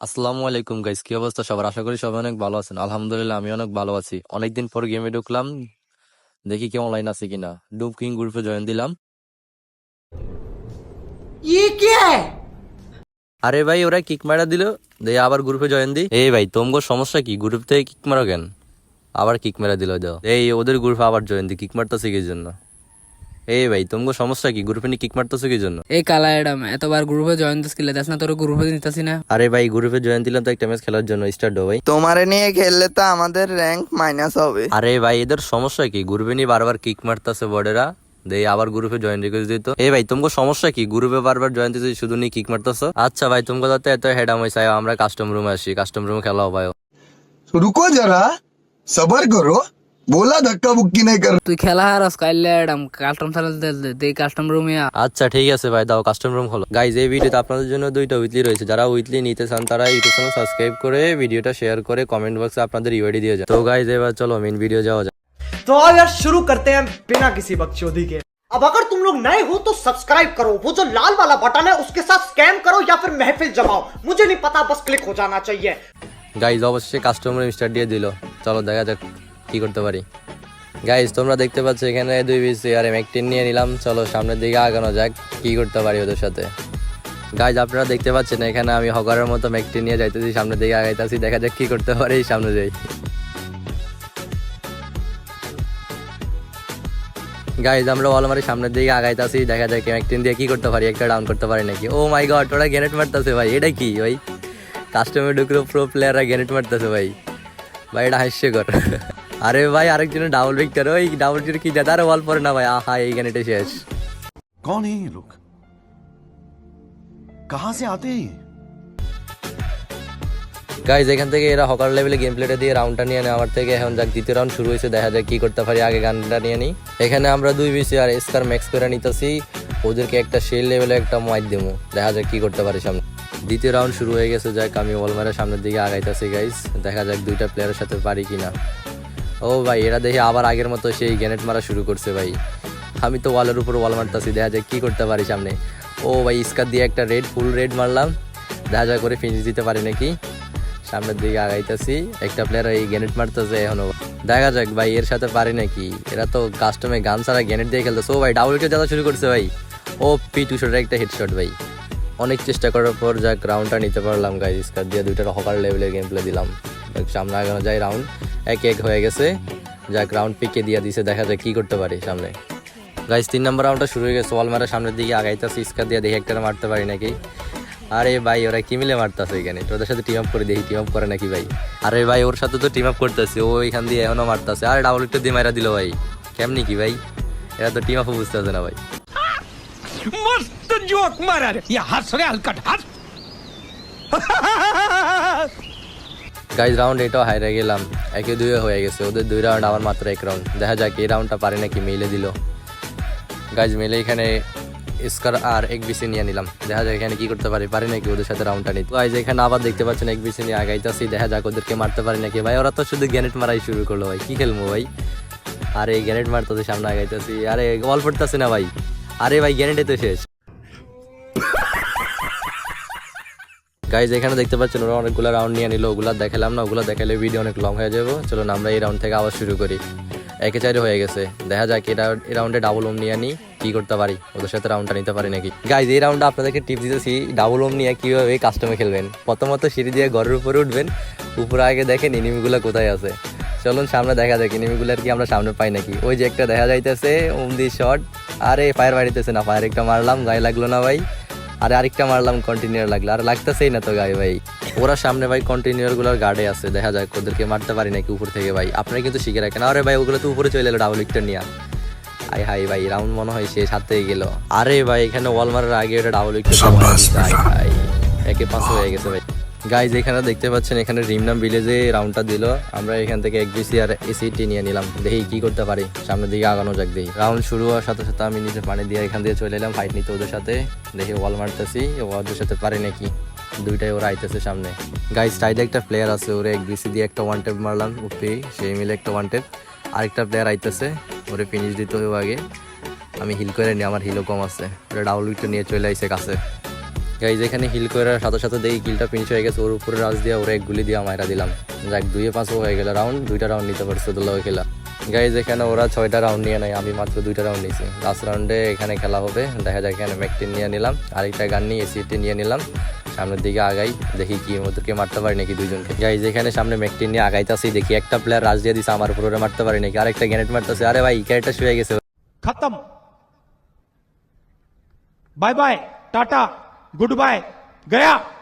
আসসালামু আলাইকুম গাইস কি অবস্থা? সবার আশা করি সবাই অনেক ভালো আছেন। আলহামদুলিল্লাহ আমি অনেক ভালো আছি। অনেকদিন পর গেমে ঢুকলাম। দেখি কেমন লাইন আছে কিনা। ডুব কিং গ্রুপে জয়েন দিলাম। ইয়ে আরে ভাই ওরা কিক মারা দিল। দেই আবার গ্রুপে জয়েন দি এই ভাই তোমগো সমস্যা কি? গ্রুপ থেকে কিক মারা কেন? আবার কিক মারা দিল দাও এই ওদের গ্রুপে আবার জয়েন দি কিক মারতাছে কি জন্য? এই ভাই তোমার সমস্যা কি? গ্রুপে নিয়ে কিক মারতেছো কি জন্য এই কালা অ্যাডাম এতবার গ্রুপে জয়েন দিস কিলে না তোর গ্রুপে নিতাছি না। আরে ভাই গ্রুপে জয়েন দিলাম তো একটা ম্যাচ খেলার জন্য স্টার্ট হো ভাই। তোমারে নিয়ে খেললে তো আমাদের র্যাঙ্ক মাইনাস হবে। আরে ভাই এদের সমস্যা কি? গ্রুপে নিয়ে বারবার কিক মারতেছে বড়েরা। দে আবার গ্রুপে জয়েন রিকোয়েস্ট দিত এই ভাই তোমার সমস্যা কি? গ্রুপে বারবার জয়েন দিতে শুধু নিয়ে কিক মারতাছো? আচ্ছা ভাই তোমার তাতে এত হেডাম হয়েছে আমরা কাস্টম রুমে আসি। কাস্টম রুমে খেলা হবে রুকো যারা সবার করো। बोला धक्का बुक्की नहीं कर তুই খেলা হারাস কাইলে এডাম কাস্টম সালে দে কাস্টম রুমে আচ্ছা ঠিক আছে ভাই দাও কাস্টম রুম হলো গাইজ এই ভিডিওতে আপনাদের জন্য দুইটা উইকলি রয়েছে যারা উইকলি নিতে চান তারা ইউটিউব চ্যানেল সাবস্ক্রাইব করে ভিডিওটা শেয়ার করে কমেন্ট বক্সে আপনাদের ইউআইডি দিয়ে যান তো গাইজ এবার চলো মেন ভিডিও যাওয়া যাক तो आओ यार शुरू करते हैं बिना किसी बकचोदी के अब अगर तुम लोग नए हो तो सब्सक्राइब करो वो जो लाल वाला बटन है उसके साथ स्कैम करो या फिर महफिल जमाओ मुझे नहीं पता बस क्लिक हो जाना चाहिए গাইজ অবশ্যই কাস্টমার স্টার্ট দিয়ে দিল চলো দেখা যাক কি করতে পারি? গাইজ তোমরা দেখতে পাচ্ছ এখানে দুই বিশ আর এম একটিন নিয়ে নিলাম। চলো সামনের দিকে আগানো যাক, কি করতে পারি ওদের সাথে। গাইজ আপনারা দেখতে পাচ্ছেন এখানে আমি হকারের মতো ম্যাকটিন নিয়ে যাইতেছি, সামনের দিকে আগাইতেছি, দেখা যাক কি করতে পারি সামনে যাই। গাইজ আমরা অলমারি সামনের দিকে আগাইতাছি, দেখা যাক ম্যাকটিন দিয়ে কি করতে পারি, একটা ডাউন করতে পারি নাকি। ও মাই গড ওরা গ্যানেট মারতেছে ভাই, এটা কি ভাই কাস্টমার ঢুকলো প্রো প্লেয়াররা গ্যানেট মারতেছে ভাই। ভাই, এটা হাস্যকর। আরে ভাই আরেকজনের ডাবল বিক করো। এই ডাবল টির কি দাদা? আর বল পরে না ভাই। আহা এই গানটা শেষ। কোন এই লোক কাহা সে আতে গাইজ এখান থেকে এরা হকার লেভেলে গেম প্লেটা দিয়ে রাউন্ডটা নিয়ে নেওয়ার থেকে এখন যাক দ্বিতীয় রাউন্ড শুরু হয়েছে। দেখা যাক কি করতে পারি। আগে গানটা নিয়ে নিই এখানে আমরা দুই বিসি আর স্কার ম্যাক্স করে নিতেছি। ওদেরকে একটা শেল লেভেলে একটা মাইক দেবো দেখা যাক কি করতে পারি সামনে। দ্বিতীয় রাউন্ড শুরু হয়ে গেছে। যাক আমি ওয়ালমারের সামনের দিকে আগাইতেছি গাইজ দেখা যাক দুইটা প্লেয়ারের সাথে পারি কিনা। ও ভাই, এরা দেখি আবার আগের মতো সেই গ্যানেট মারা শুরু করছে ভাই। আমি তো ওয়ালের উপর ওয়াল মারতাছি, দেখা যাক কি করতে পারি সামনে। ও ভাই স্কার দিয়ে একটা রেড, ফুল রেড মারলাম। দেখা যাক করে ফিনিশ দিতে পারি নাকি। সামনের দিকে আগাইতেছি, একটা প্লেয়ার এই গ্যানেট মারতেছে এখনও। দেখা যাক ভাই, এর সাথে পারি নাকি। এরা তো কাস্টমে গান ছাড়া গ্যানেট দিয়ে খেলতেছে। ও ভাই ডাবল হিটে যাওয়া শুরু করছে ভাই। ও পি টু শটের একটা হেডশট ভাই। অনেক চেষ্টা করার পর যাক রাউন্ডটা নিতে পারলাম গাইজ স্কার দিয়ে দুইটার হকার লেভেলের গেম প্লে দিলাম। সামনে আগানো যায় রাউন্ড এক এক হয়ে গেছে। যাক রাউন্ড পিকে দিয়ে দিছে, দেখা যায় কি করতে পারি সামনে। গাইজ তিন নম্বর রাউন্ডটা শুরু হয়ে গেছে। ওয়াল মারা সামনের দিকে আগাইতেছে ইস্কা দিয়ে দেখে একটা মারতে পারি নাকি। আরে ভাই, ওরা কি মিলে মারতেছে এখানে? তোদের সাথে টিম আপ করে দেখি টিম আপ করে নাকি ভাই? আরে ভাই, ওর সাথে তো টিম আপ করতেছে, ও এখান দিয়ে এখনও মারতেছে। আরে ডাবল একটু দিয়ে মারা দিল ভাই। কেমনি কি ভাই? এরা তো টিম আপও বুঝতেছে না ভাই। মস্ত জোক মারার। ইয়া হাসরে হালকা হাস গাইজ রাউন্ড এটাও হাইরে গেলাম। একে দুয়ে হয়ে গেছে। ওদের দুই রাউন্ড আমার মাত্র এক রাউন্ড দেখা যাক এই রাউন্ডটা পারে নাকি মেলে দিল। গাইজ মেলে এখানে স্কার আর এক বিসি নিয়ে নিলাম। দেখা যাক এখানে কি করতে পারি। পারি নাকি ওদের সাথে রাউন্ডটা নিতে। গাইজ এখানে আবার দেখতে পাচ্ছেন এক বিসি নিয়ে আগাইতাছি। দেখা যাক ওদেরকে মারতে পারি নাকি। ভাই, ওরা তো শুধু গ্যানেট মারাই শুরু করল ভাই। কি খেলব ভাই? আরে গ্যানেট মারতেছে সামনে আগাইতেছি। আরে বল পড়তেছে না ভাই। আরে ভাই গ্যানেটে তো শেষ। গাইজ এখানে দেখতে পাচ্ছেন ওরা অনেকগুলো রাউন্ড নিয়ে নিল, ওগুলো দেখালাম না, ওগুলো দেখালে ভিডিও অনেক লং হয়ে যাব। চলুন আমরা এই রাউন্ড থেকে আবার শুরু করি। একে চাইরে হয়ে গেছে। দেখা যাক এই রাউন্ডে ডাবল ওম নিয়ে নিই কি করতে পারি? ওদের সাথে রাউন্ডটা নিতে পারি নাকি? গাইজ এই রাউন্ডে আপনাদেরকে টিপস দিতেছি ডাবল ওম নিয়ে কীভাবে কাস্টমে খেলবেন। প্রথমত সিঁড়ি দিয়ে ঘরের উপরে উঠবেন, উপরে আগে দেখেন এনিমিগুলো কোথায় আছে। চলুন সামনে দেখা যাক এনিমিগুলো আর কি আমরা সামনে পাই নাকি। ওই যে একটা দেখা যাইতেছে ওম দি শট আরে ফায়ার বাড়িতেছে না ফায়ার একটা মারলাম, গায়ে লাগল না ভাই। আরে আরেকটা মারলাম কন্টিনিউর লাগল। আর লাগতেছেই না তো গায়ে ভাই। ওরা সামনে ভাই কন্টিনিউরগুলোর গার্ডে আছে দেখা যাক ওদেরকে মারতে পারি নাকি উপর থেকে ভাই। আপনারা কিন্তু শিখে রাখেন। আরে ভাই ওগুলো তো উপরে চলে এলো ডাবল উইকটা নিয়ে আই হাই ভাই রাউন্ড মনে হয় সে সাথে গেল। আরে ভাই এখানে ওয়াল মারার আগে ওটা ডাবল উইকটা ভাই একে পাঁচ হয়ে গেছে ভাই। গাইজ এখানে দেখতে পাচ্ছেন, এখানে রিমনাম ভিলেজে রাউন্ডটা দিল। আমরা এখান থেকে এক বিসি আর এসিটি নিয়ে নিলাম। দেখি কি করতে পারি। সামনের দিকে আগানো যাক, দেখি। রাউন্ড শুরু হওয়ার সাথে সাথে আমি নিচে পানি দিয়ে এখান দিয়ে চলে এলাম ফাইট নিতে ওদের সাথে। দেখি ওয়াল মারতেছি। ওদের সাথে পারে নাকি? দুইটাই ওরা আইতেছে সামনে। গাইজ সাইডে একটা প্লেয়ার আছে, ওরে এক বিসি দিয়ে একটা ওয়ান টেপ মারলাম। উঠতেই সেই মিলে একটা ওয়ান টেপ আরেকটা প্লেয়ার আইতেছে, ওরে ফিনিশ দিতে হবে আগে। আমি হিল করে নিই আমার হিলও কম আছে। ওরা উইকটা নিয়ে চলে আইছে কাছে। গাইজ এখানে হিল করার সাথে সাথে দেখি গিলটা ফিনিশ হয়ে গেছে। ওর উপরে রাজ দিয়ে ওরা এক গুলি দিয়ে মায়েরা দিলাম। যাক, দুইয়ে পাঁচও হয়ে গেল। রাউন্ড দুইটা রাউন্ড নিতে পারছে দুল্লাহ খেলা। গাইজ এখানে ওরা ছয়টা রাউন্ড নিয়ে নেয়। আমি মাত্র দুইটা রাউন্ড নিয়েছি লাস্ট রাউন্ডে এখানে খেলা হবে। দেখা যায় এখানে ম্যাকটিন নিয়ে নিলাম। আরেকটা গান নিয়ে এসিটি নিয়ে নিলাম। সামনের দিকে আগাই, দেখি কি ওদেরকে মারতে পারি নাকি দুইজনকে। গাইজ এখানে সামনে ম্যাকটিন নিয়ে আগাইতেছি। দেখি একটা প্লেয়ার রাজ দিয়ে দিছে, আমার উপরে মারতে পারি নাকি। আরেকটা গ্যানেট মারতেছে। আরে ভাই ক্যারেটটা শুয়ে গেছে। খতম bye bye tata good bye गया।